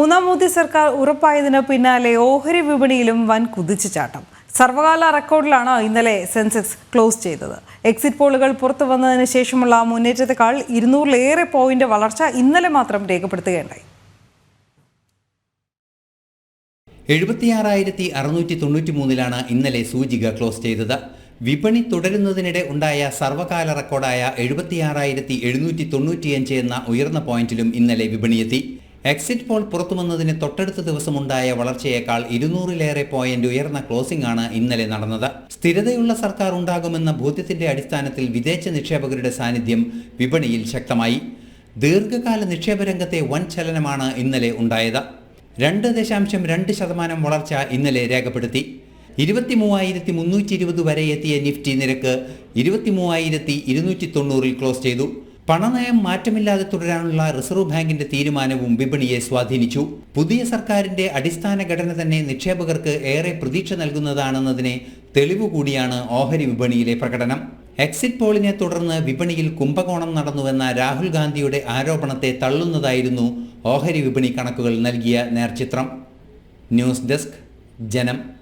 മൂന്നാം മോദി സർക്കാർ ഉറപ്പായതിന് പിന്നാലെ ഓഹരി വിപണിയിലും വൻ കുതിച്ചുചാട്ടം. സർവകാല റെക്കോർഡിലാണ് ഇന്നലെ സെൻസെക്സ് ക്ലോസ് ചെയ്തത്. എക്സിറ്റ് പോളുകൾ പുറത്തു വന്നതിന് ശേഷമുള്ള മുന്നേറ്റത്തെക്കാൾ ഇരുന്നൂറിലേറെ പോയിന്റ് വളർച്ച ഇന്നലെ മാത്രം രേഖപ്പെടുത്തുകയുണ്ടായി. എഴുപത്തിയാറായിരത്തി അറുന്നൂറ്റി തൊണ്ണൂറ്റി മൂന്നിലാണ് ഇന്നലെ സൂചിക ക്ലോസ് ചെയ്തത്. വിപണി തുടരുന്നതിനിടെ ഉണ്ടായ സർവകാല റെക്കോർഡായ എഴുപത്തിയാറായിരത്തി എഴുന്നൂറ്റി തൊണ്ണൂറ്റിയഞ്ച് എന്ന ഉയർന്ന പോയിന്റിലും ഇന്നലെ വിപണിയെത്തി. എക്സിറ്റ് പോൾ പുറത്തുവന്നതിന് തൊട്ടടുത്ത ദിവസമുണ്ടായ വളർച്ചയേക്കാൾ ഇരുന്നൂറിലേറെ പോയിന്റ് ഉയർന്ന ക്ലോസിംഗ് ആണ് ഇന്നലെ നടന്നത്. സ്ഥിരതയുള്ള സർക്കാർ ഉണ്ടാകുമെന്ന ബോധ്യത്തിന്റെ അടിസ്ഥാനത്തിൽ വിദേശ നിക്ഷേപകരുടെ സാന്നിധ്യം വിപണിയിൽ ശക്തമായി. ദീർഘകാല നിക്ഷേപ രംഗത്തെ വൻ ചലനമാണ് ഇന്നലെ ഉണ്ടായത്. രണ്ട് ദശാംശം രണ്ട് ശതമാനം വളർച്ച ഇന്നലെ രേഖപ്പെടുത്തി. ഇരുപത്തി മൂവായിരത്തി മുന്നൂറ്റി ഇരുപത് വരെ എത്തിയ നിഫ്റ്റി നിരക്ക് ഇരുപത്തി മൂവായിരത്തി ഇരുന്നൂറ്റി തൊണ്ണൂറിൽ ക്ലോസ് ചെയ്തു. പണനയം മാറ്റമില്ലാതെ തുടരാനുള്ള റിസർവ് ബാങ്കിന്റെ തീരുമാനവും വിപണിയെ സ്വാധീനിച്ചു. പുതിയ സർക്കാരിന്റെ അടിസ്ഥാന ഘടന തന്നെ നിക്ഷേപകർക്ക് ഏറെ പ്രതീക്ഷ നൽകുന്നതാണെന്നതിനെ തെളിവ് കൂടിയാണ് ഓഹരി വിപണിയിലെ പ്രകടനം. എക്സിറ്റ് പോളിനെ തുടർന്ന് വിപണിയിൽ കുംഭകോണം നടന്നുവെന്ന രാഹുൽ ഗാന്ധിയുടെ ആരോപണത്തെ തള്ളുന്നതായിരുന്നു ഓഹരി വിപണി കണക്കുകൾ നൽകിയ നേർചിത്രം. ന്യൂസ് ഡെസ്ക് ജനം.